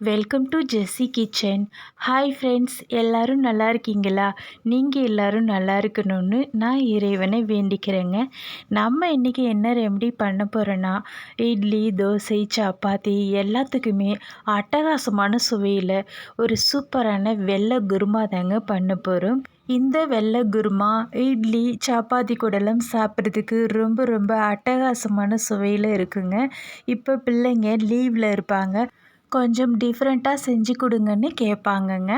Welcome to Jessie kitchen hi friends எல்லோரும் நல்லா இருக்கீங்களா? நீங்கள் எல்லோரும் நல்லா இருக்கணும்னு நான் இறைவனை வேண்டிக்கிறேங்க. நம்ம இன்றைக்கி என்ன ரெமடி பண்ண போகிறோன்னா இட்லி தோசை சப்பாத்தி எல்லாத்துக்குமே அட்டகாசமான சுவையில் ஒரு சூப்பரான வெள்ளை குருமா தாங்க பண்ண போகிறோம் இந்த வெள்ளை குருமா இட்லி சப்பாத்தி கூடலாம் சாப்பிட்றதுக்கு ரொம்ப ரொம்ப அட்டகாசமான சுவையில் இருக்குங்க. இப்போ பிள்ளைங்க லீவில் இருப்பாங்க. கொஞ்சம் டிஃப்ரெண்ட்டாக செஞ்சு கொடுங்கன்னு கேட்பாங்கங்க.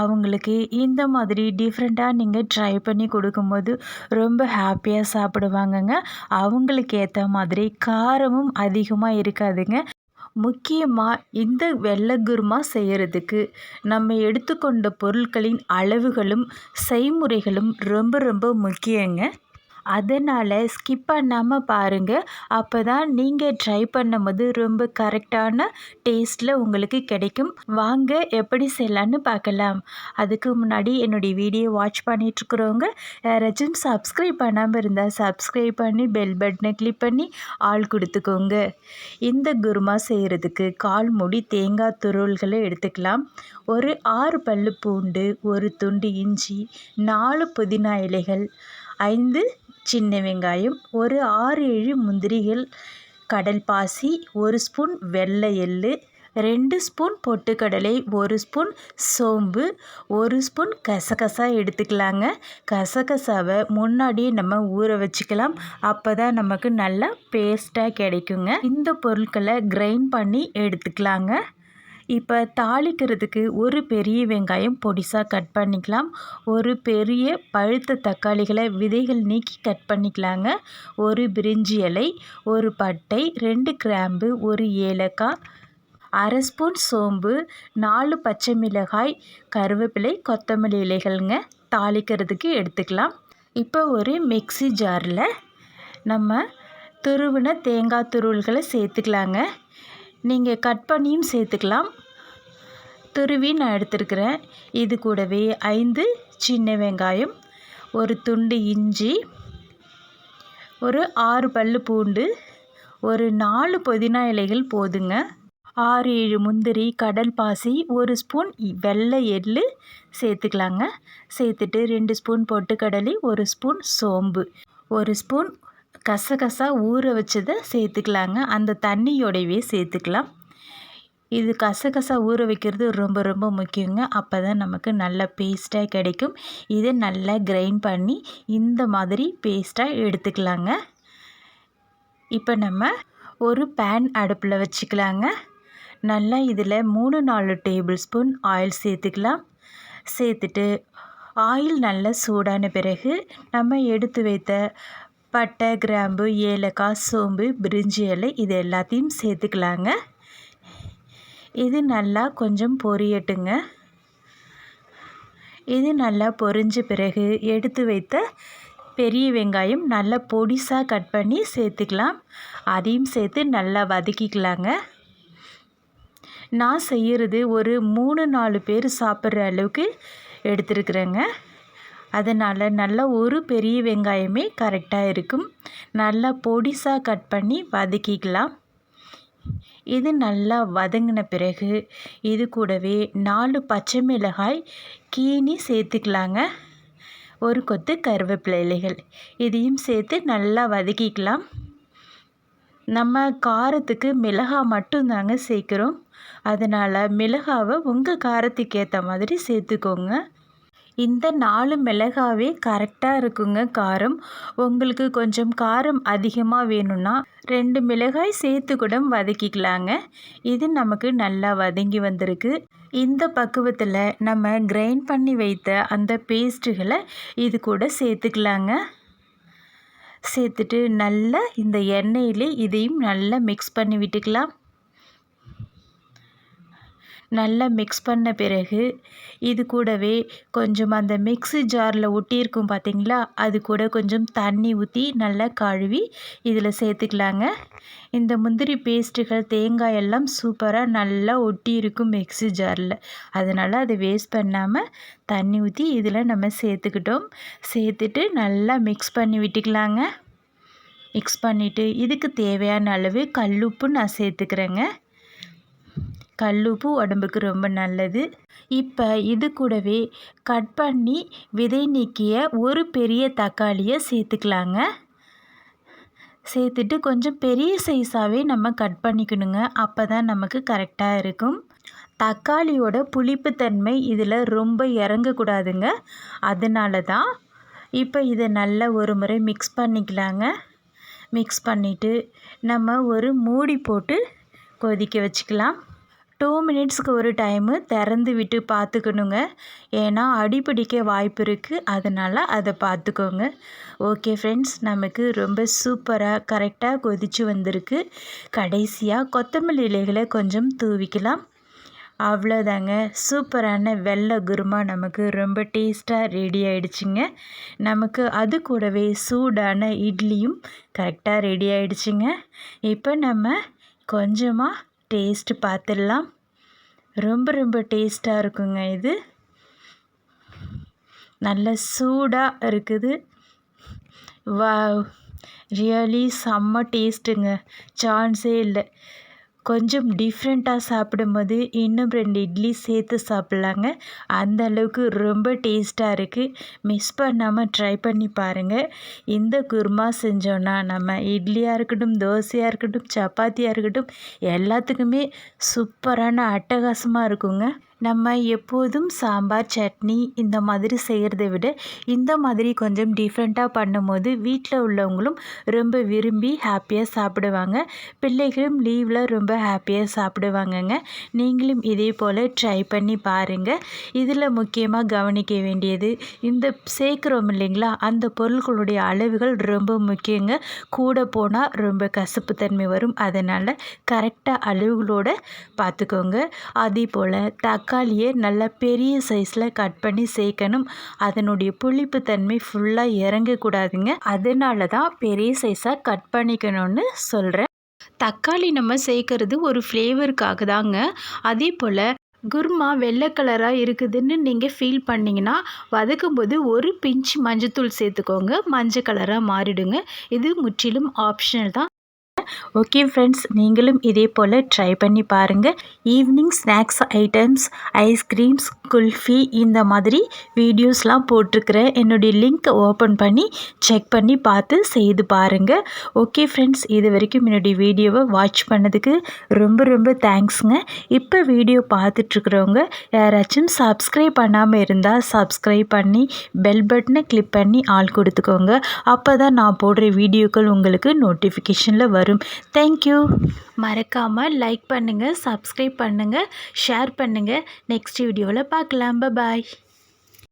அவங்களுக்கு இந்த மாதிரி டிஃப்ரெண்ட்டாக நீங்கள் ட்ரை பண்ணி கொடுக்கும்போது ரொம்ப ஹாப்பியாக சாப்பிடுவாங்கங்க. அவங்களுக்கு ஏற்ற மாதிரி காரமும் அதிகமாக இருக்காதுங்க. முக்கியமாக இந்த வெள்ளை குருமா செய்கிறதுக்கு நம்ம எடுத்துக்கொண்ட பொருட்களின் அளவுகளும் செய்முறைகளும் ரொம்ப ரொம்ப முக்கியங்க. அதனால் ஸ்கிப் பண்ணாமல் பாருங்கள் அப்போ தான் நீங்கள் ட்ரை பண்ணும்போது ரொம்ப கரெக்டான டேஸ்ட்டில் உங்களுக்கு கிடைக்கும். வாங்க எப்படி செய்யலான்னு பார்க்கலாம். அதுக்கு முன்னாடி என்னுடைய வீடியோ வாட்ச் பண்ணிகிட்ருக்குறவங்க யாராச்சும் சப்ஸ்கிரைப் பண்ணாமல் இருந்தால் சப்ஸ்கிரைப் பண்ணி பெல் பட்டனை கிளிக் பண்ணி ஆள் கொடுத்துக்கோங்க. இந்த குருமா செய்கிறதுக்கு கால் மூடி தேங்காய் துருள்களை எடுத்துக்கலாம். ஒரு ஆறு பல்லு பூண்டு ஒரு துண்டு இஞ்சி நாலு புதினா இலைகள் ஐந்து சின்ன வெங்காயம் ஒரு ஆறு ஏழு முந்திரிகள் கடல் பாசி ஒரு ஸ்பூன் வெள்ளை எள்ளு ரெண்டு ஸ்பூன் பொட்டுக்கடலை ஒரு ஸ்பூன் சோம்பு ஒரு ஸ்பூன் கசகசா எடுத்துக்கலாங்க. கசகசாவை முன்னாடியே நம்ம ஊற வச்சுக்கலாம். அப்போ தான் நமக்கு நல்லா பேஸ்ட்டாக கிடைக்குங்க. இந்த பொருட்களை கிரைண்ட் பண்ணி எடுத்துக்கலாங்க. இப்போ தாளிக்கிறதுக்கு ஒரு பெரிய வெங்காயம் பொடிசாக கட் பண்ணிக்கலாம். ஒரு பெரிய பழுத்த தக்காளிகளை விதைகள் நீக்கி கட் பண்ணிக்கலாங்க. ஒரு பிரிஞ்சி இலை ஒரு பட்டை ரெண்டு கிராம்பு ஒரு ஏலக்காய் அரை ஸ்பூன் சோம்பு நாலு பச்சை மிளகாய் கருவேப்பிலை கொத்தமல்லி இலைகள்ங்க தாளிக்கிறதுக்கு எடுத்துக்கலாம். இப்போ ஒரு மிக்சி ஜாரில் நம்ம துருவின தேங்காய் துருள்களை சேர்த்துக்கலாங்க. நீங்கள் கட் பண்ணியும் சேர்த்துக்கலாம். துருவி நான் எடுத்துருக்கிறேன். இது கூடவே ஐந்து சின்ன வெங்காயம் ஒரு துண்டு இஞ்சி ஒரு ஆறு பல் பூண்டு ஒரு நாலு புதினா இலைகள் போதுங்க. ஆறு ஏழு முந்திரி கடல் பாசி ஒரு ஸ்பூன் வெள்ளை எள் சேர்த்துக்கலாங்க. சேர்த்துட்டு ரெண்டு ஸ்பூன் பொட்டுக்கடலை ஒரு ஸ்பூன் சோம்பு ஒரு ஸ்பூன் கசகசா ஊற வச்சதை சேர்த்துக்கலாங்க. அந்த தண்ணியோடையவே சேர்த்துக்கலாம். இது கசகசா ஊற வைக்கிறது ரொம்ப ரொம்ப முக்கியங்க. அப்போ தான் நமக்கு நல்ல பேஸ்ட்டாக கிடைக்கும். இதை நல்லா கிரைண்ட் பண்ணி இந்த மாதிரி பேஸ்ட்டாக எடுத்துக்கலாங்க. இப்போ நம்ம ஒரு பேன் அடுப்பில் வச்சுக்கலாங்க. நல்லா இதில் மூணு நாலு டேபிள் ஸ்பூன் ஆயில் சேர்த்துக்கலாம். சேர்த்துட்டு ஆயில் நல்லா சூடான பிறகு நம்ம எடுத்து வைத்த பட்டை கிராம்பு ஏலக்காய் சோம்பு பிரிஞ்சி இலை இது எல்லாத்தையும் சேர்த்துக்கலாங்க. இது நல்லா கொஞ்சம் பொரியட்டுங்க. இது நல்லா பொரிஞ்ச பிறகு எடுத்து வைத்த பெரிய வெங்காயம் நல்லா பொடிசாக கட் பண்ணி சேர்த்துக்கலாம். அதையும் சேர்த்து நல்லா வதக்கிக்கலாங்க. நான் செய்கிறது ஒரு மூணு நாலு பேர் சாப்பிட்ற அளவுக்கு எடுத்துருக்குறேங்க. அதனால் நல்லா ஒரு பெரிய வெங்காயமே கரெக்டாக இருக்கும். நல்லா பொடிசாக கட் பண்ணி வதக்கிக்கலாம். இது நல்லா வதங்கின பிறகு இது கூடவே நாலு பச்சை மிளகாய் கீனி சேர்த்துக்கலாங்க. ஒரு கொத்து கருவேப்பிலை இலைகள். இதையும் சேர்த்து நல்லா வதக்கிக்கலாம். நம்ம காரத்துக்கு மிளகாய் மட்டும்தாங்க சேர்க்குறோம். அதனால் மிளகாவை உங்கள் காரத்துக்கு ஏற்ற மாதிரி சேர்த்துக்கோங்க. இந்த நாலு மிளகாவே கரெக்டாக இருக்குங்க காரம். உங்களுக்கு கொஞ்சம் காரம் அதிகமாக வேணும்னா ரெண்டு மிளகாய் சேர்த்து கூட வதக்கிக்கலாங்க. இது நமக்கு நல்லா வதங்கி வந்திருக்கு. இந்த பக்குவத்தில் நம்ம கிரைண்ட் பண்ணி வைத்த அந்த பேஸ்ட்டுகளை இது கூட சேர்த்துக்கலாங்க. சேர்த்துட்டு நல்லா இந்த எண்ணெயிலே இதையும் நல்லா மிக்ஸ் பண்ணி விட்டுக்கலாம். நல்லா மிக்ஸ் பண்ண பிறகு இது கூடவே கொஞ்சம் அந்த மிக்ஸி ஜாரில் ஒட்டியிருக்கும் பார்த்திங்களா அது கூட கொஞ்சம் தண்ணி ஊற்றி நல்லா கழுவி இதில் சேர்த்துக்கலாங்க. இந்த முந்திரி பேஸ்ட்டுகள் தேங்காய் எல்லாம் சூப்பராக நல்லா ஒட்டி இருக்கும் மிக்ஸி ஜாரில் அதனால் அதை வேஸ்ட் பண்ணாமல் தண்ணி ஊற்றி இதில் நம்ம சேர்த்துக்கிட்டோம். சேர்த்துட்டு நல்லா மிக்ஸ் பண்ணி விட்டுக்கலாங்க. மிக்ஸ் பண்ணிவிட்டு இதுக்கு தேவையான அளவு கல்லுப்பு நான் சேர்த்துக்கிறேங்க. கல்லுப்பு உடம்புக்கு ரொம்ப நல்லது. இப்போ இது கூடவே கட் பண்ணி விதை நீக்கிய ஒரு பெரிய தக்காளியை சேர்த்துக்கலாங்க. சேர்த்துட்டு கொஞ்சம் பெரிய சைஸாகவே நம்ம கட் பண்ணிக்கணுங்க. அப்போ தான் நமக்கு கரெக்டாக இருக்கும். தக்காளியோட புளிப்புத்தன்மை இதில் ரொம்ப இறங்கக்கூடாதுங்க அதனால தான் இப்போ இதை நல்லா ஒரு முறை மிக்ஸ் பண்ணிக்கலாங்க. மிக்ஸ் பண்ணிவிட்டு நம்ம ஒரு மூடி போட்டு கொதிக்க வச்சுக்கலாம். டூ மினிட்ஸ்க்கு ஒரு டைமு திறந்து விட்டு பார்த்துக்கணுங்க. ஏன்னா அடிப்பிடிக்க வாய்ப்பு இருக்குது அதனால் அதை பார்த்துக்கோங்க. ஓகே ஃப்ரெண்ட்ஸ் நமக்கு ரொம்ப சூப்பராக கரெக்டாக கொதித்து வந்திருக்கு. கடைசியாக கொத்தமல்லி இலைகளை கொஞ்சம் தூவிக்கலாம். அவ்வளோதாங்க. சூப்பரான வெள்ளை குருமா நமக்கு ரொம்ப டேஸ்ட்டாக ரெடி ஆகிடுச்சிங்க நமக்கு அது கூடவே சூடான இட்லியும் கரெக்டாக ரெடி ஆகிடுச்சிங்க இப்போ நம்ம கொஞ்சமாக டேஸ்ட்டு பார்த்துடலாம். ரொம்ப ரொம்ப டேஸ்ட்டாக இருக்குங்க இது. நல்ல சூடாக இருக்குது. வா ரியலி செம்ம டேஸ்ட்டுங்க. சான்ஸே இல்லை. கொஞ்சம் டிஃப்ரெண்ட்டாக சாப்பிடும்போது இன்னும் ரெண்டு இட்லி சேர்த்து சாப்பிட்லாங்க. அந்த அளவுக்கு ரொம்ப டேஸ்ட்டாக இருக்குது மிஸ் பண்ணாமல் ட்ரை பண்ணி பாருங்கள் இந்த குருமா செஞ்சோன்னா நம்ம இட்லியாக இருக்கட்டும் தோசையாக இருக்கட்டும் சப்பாத்தியாக இருக்கட்டும் எல்லாத்துக்குமே சூப்பரான அட்டகாசமாக இருக்குங்க. நம்ம எப்போதும் சாம்பார் சட்னி இந்த மாதிரி செய்கிறத விட இந்த மாதிரி கொஞ்சம் டிஃப்ரெண்ட்டாக பண்ணும்போது வீட்டில் உள்ளவங்களும் ரொம்ப விரும்பி ஹாப்பியாக சாப்பிடுவாங்க. பிள்ளைகளும் லீவில் ரொம்ப ஹாப்பியாக சாப்பிடுவாங்கங்க. நீங்களும் இதே போல் ட்ரை பண்ணி பாருங்கள் இதில் முக்கியமாக கவனிக்க வேண்டியது இந்த சேர்க்குறோம் இல்லைங்களா? அந்த பொருட்களுடைய அளவுகள் ரொம்ப முக்கியங்க. கூட போனால் ரொம்ப கசப்புத்தன்மை வரும். அதனால் கரெக்டாக அளவுகளோடு பார்த்துக்கோங்க. அதே போல் தக் தக்காளியை நல்லா பெரிய சைஸில் கட் பண்ணி சேர்க்கணும். அதனுடைய புளிப்பு தன்மை ஃபுல்லாக இறங்கக்கூடாதுங்க அதனால தான் பெரிய சைஸாக கட் பண்ணிக்கணும்னு சொல்கிறேன் தக்காளி நம்ம சேர்க்கறது ஒரு ஃப்ளேவருக்காக தாங்க. அதே போல் குருமா வெள்ளை கலராக இருக்குதுன்னு நீங்கள் ஃபீல் பண்ணிங்கன்னா வதக்கும்போது ஒரு பிஞ்ச் மஞ்சத்தூள் சேர்த்துக்கோங்க. மஞ்சள் கலராக மாறிடுங்க. இது முற்றிலும் ஆப்ஷனல் தான். ஓகே ஃப்ரெண்ட்ஸ் நீங்களும் இதே போல் ட்ரை பண்ணி பாருங்கள் evening snacks items ice creams kulfi இந்த மாதிரி வீடியோஸ்லாம் போட்டிருக்கிறேன். என்னுடைய லிங்க் ஓப்பன் பண்ணி செக் பண்ணி பார்த்து செய்து பாருங்கள் ஓகே ஃப்ரெண்ட்ஸ் இது வரைக்கும் என்னுடைய வீடியோவை வாட்ச் பண்ணதுக்கு ரொம்ப ரொம்ப தேங்க்ஸுங்க. இப்போ வீடியோ பார்த்துட்ருக்குறவங்க யாராச்சும் சப்ஸ்கிரைப் பண்ணாமல் இருந்தால் சப்ஸ்கிரைப் பண்ணி பெல் பட்டனை கிளிக் பண்ணி ஆள் கொடுத்துக்கோங்க. அப்போ தான் நான் போடுற வீடியோக்கள் உங்களுக்கு நோட்டிஃபிகேஷனில் வரும். தேங்க்யூ மறக்காமல் லைக் பண்ணுங்கள் சப்ஸ்கிரைப் பண்ணுங்கள் ஷேர் பண்ணுங்கள் நெக்ஸ்ட் வீடியோவில் பார்க்கலாம் பாய்